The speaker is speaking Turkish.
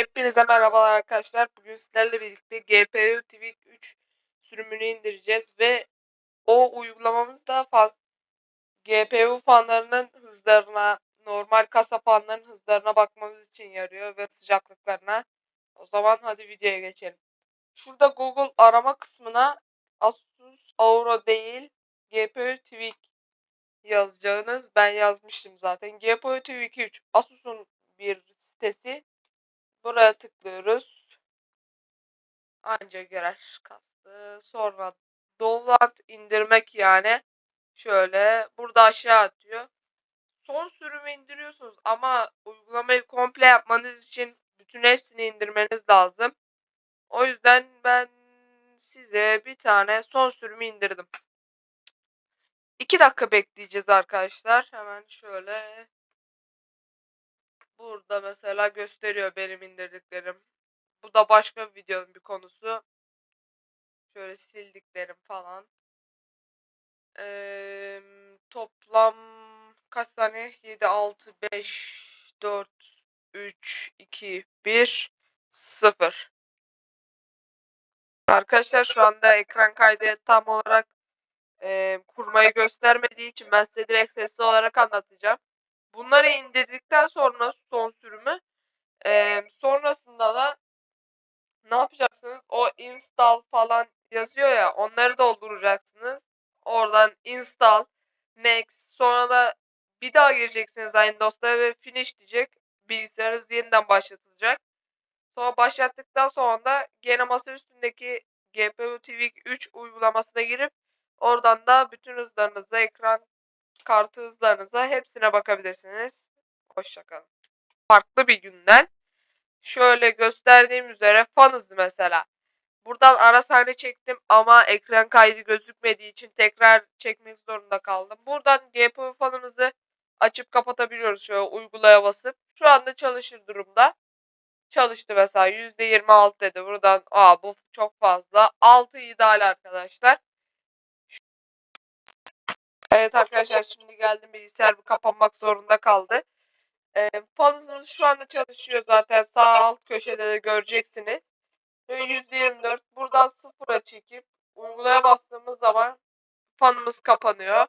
Hepinize merhabalar arkadaşlar. Bugün sizlerle birlikte GPU TV 3 sürümünü indireceğiz ve o uygulamamızda fan, GPU fanlarının hızlarına, normal kasa fanlarının hızlarına bakmamız için yarıyor ve sıcaklıklarına. O zaman hadi videoya geçelim. Şurada Google arama kısmına Asus Auro değil GPU TV yazacağınız ben yazmıştım zaten. GPU TV 3 Asus'un bir sitesi Buraya tıklıyoruz. Anca girer kastı. Sonra download indirmek yani. Şöyle burada aşağı atıyor. Son sürümü indiriyorsunuz ama uygulamayı komple yapmanız için bütün hepsini indirmeniz lazım. O yüzden ben size bir tane son sürümü indirdim. 2 dakika bekleyeceğiz arkadaşlar. Hemen şöyle Burada mesela gösteriyor benim indirdiklerim. Bu da başka bir videonun bir konusu. Şöyle sildiklerim falan. Ee, toplam kaç tane? 7, 6, 5, 4, 3, 2, 1, 0. Arkadaşlar şu anda ekran kaydı tam olarak e, kurmayı göstermediği için ben size direkt sesli olarak anlatacağım. Bunları indirdikten sonra son sürümü e, sonrasında da ne yapacaksınız? O install falan yazıyor ya onları dolduracaksınız. Oradan install, next sonra da bir daha gireceksiniz aynı dosyaya ve finish diyecek. Bilgisayarınız yeniden başlatılacak. Sonra başlattıktan sonra da gene masa üstündeki GPU TV 3 uygulamasına girip oradan da bütün hızlarınızı, ekran kartı hızlarınıza hepsine bakabilirsiniz. Hoşçakalın. Farklı bir günden şöyle gösterdiğim üzere fan hızı mesela. Buradan ara sahne çektim ama ekran kaydı gözükmediği için tekrar çekmek zorunda kaldım. Buradan GPU fanımızı açıp kapatabiliyoruz şöyle uygulaya basıp. Şu anda çalışır durumda. Çalıştı mesela %26 dedi. Buradan aa bu çok fazla. 6 ideal arkadaşlar. Evet arkadaşlar şimdi geldim bilgisayar bir kapanmak zorunda kaldı. E, fanınız şu anda çalışıyor zaten sağ alt köşede de göreceksiniz. Ve %24 buradan sıfıra çekip uygulaya bastığımız zaman fanımız kapanıyor.